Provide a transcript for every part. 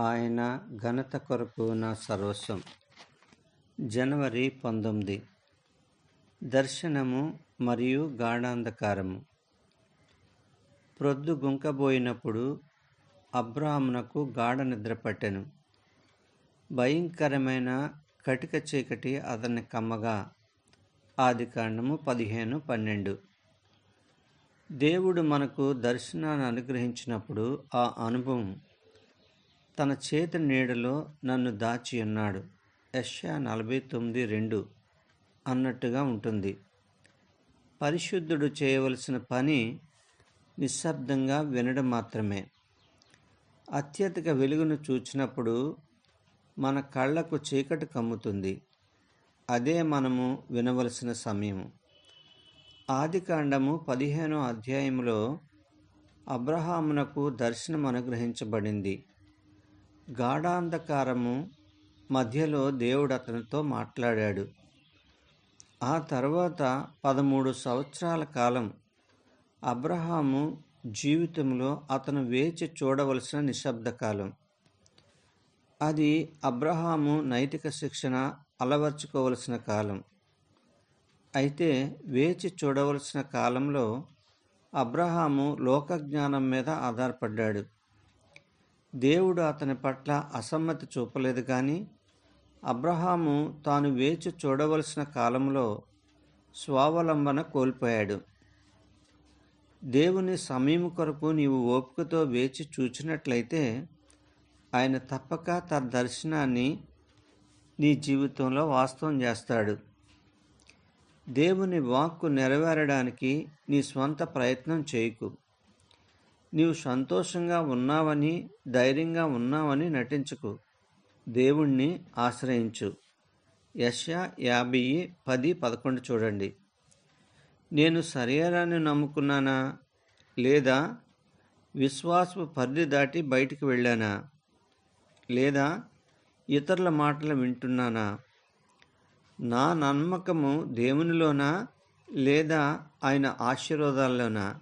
ఆయన ఘనత కొరకు నా సర్వస్వం. జనవరి పంతొమ్మిది. దర్శనము మరియు గాఢాంధకారము. ప్రొద్దు గుంకబోయినప్పుడు అబ్రాహ్మునకు గాఢ నిద్ర పట్టెను. భయంకరమైన కటిక చీకటి అతన్ని కమ్మగా. ఆది కాండము పదిహేను పన్నెండు. దేవుడు మనకు దర్శనాన్ని అనుగ్రహించినప్పుడు ఆ అనుభవం తన చేతి నీడలో నన్ను దాచి ఉన్నాడు. యష్యా నలభై తొమ్మిది రెండు అన్నట్టుగా ఉంటుంది. పరిశుద్ధుడు చేయవలసిన పని నిశ్శబ్దంగా వినడం మాత్రమే. అత్యధిక వెలుగును చూచినప్పుడు మన కళ్ళకు చీకటి కమ్ముతుంది. అదే మనము వినవలసిన సమయం ఆదికాండము పదిహేనో అధ్యాయంలో అబ్రహామునకు దర్శనం అనుగ్రహించబడింది గాఢాంధకారము మధ్యలో దేవుడు అతనితో మాట్లాడాడు. ఆ తర్వాత పదమూడు సంవత్సరాల కాలం అబ్రహాము జీవితంలో అతను వేచి చూడవలసిన నిశ్శబ్ద కాలం. అది అబ్రహాము నైతిక శిక్షణ అలవర్చుకోవలసిన కాలం. అయితే వేచి చూడవలసిన కాలంలో అబ్రహాము లోకజ్ఞానం మీద ఆధారపడ్డాడు. దేవుడు అతని పట్ల అసమ్మతి చూపలేదు కానీ అబ్రహాము తాను వేచి చూడవలసిన కాలంలో స్వావలంబన కోల్పోయాడు. దేవుని సమయం కొరకు నీవు ఓపికతో వేచి చూచినట్లయితే ఆయన తప్పక తన దర్శనాన్ని నీ జీవితంలో వాస్తవం చేస్తాడు. దేవుని వాక్కు నెరవేరడానికి నీ స్వంత ప్రయత్నం చేయకు. నీవు సంతోషంగా ఉన్నావని ధైర్యంగా ఉన్నావని నటించుకు. దేవుణ్ణి ఆశ్రయించు. యశ యాభై పది పదకొండు చూడండి. నేను శరీరాన్ని నమ్ముకున్నానా? లేదా విశ్వాసపు పరిధి దాటి బయటికి వెళ్ళానా? లేదా ఇతరుల మాటలు వింటున్నానా? నా నమ్మకము దేవునిలోనా? లేదా ఆయన ఆశీర్వాదాల్లోనా?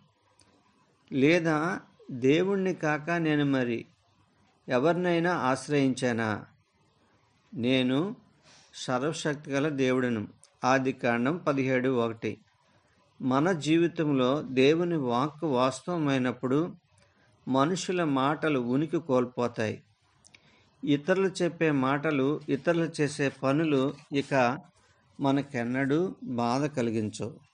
లేదా దేవుణ్ణి కాక నేను మరి ఎవరినైనా ఆశ్రయించానా? నేను సర్వశక్తి గల దేవుడను. ఆది కాండం పదిహేడు ఒకటి. మన జీవితంలో దేవుని వాక్కు వాస్తవమైనప్పుడు మనుషుల మాటలు ఉనికి కోల్పోతాయి. ఇతరులు చెప్పే మాటలు ఇతరులు చేసే పనులు ఇక మనకెన్నడూ బాధ కలిగించవు.